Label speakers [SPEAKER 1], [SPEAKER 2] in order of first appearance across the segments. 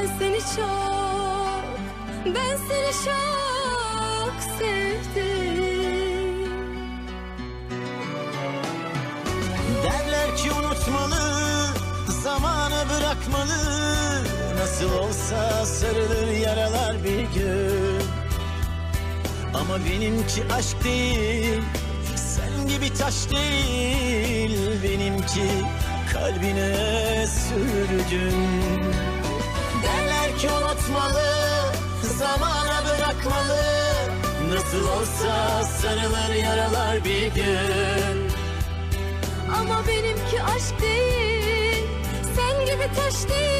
[SPEAKER 1] ben seni çok, ben seni çok sevdim.
[SPEAKER 2] Derler ki unutmalı Zamanı bırakmalı. Nasıl olsa sarılır yaralar bir gün. Ama benimki aşk değil Sen gibi taş değil. Benimki kalbine sürgün Derler ki unutmalı Zamana bırakmalı. Nasıl olsa sarılır yaralar bir gün.
[SPEAKER 1] Ama benimki aşk değil Sen gibi taş değil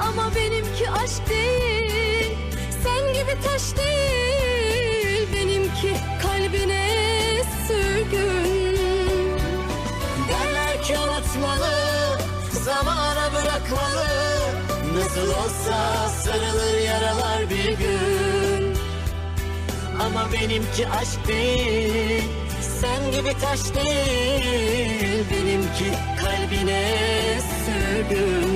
[SPEAKER 1] Ama benimki aşk değil, sen gibi taş değil. Benimki kalbine sürgün.
[SPEAKER 2] Derler ki unutmalı Zamana bırakmalı. Nasıl olsa sarılır yaralar bir gün. Ama benimki aşk değil Sen gibi taş değil. Benimki kalbine sürgün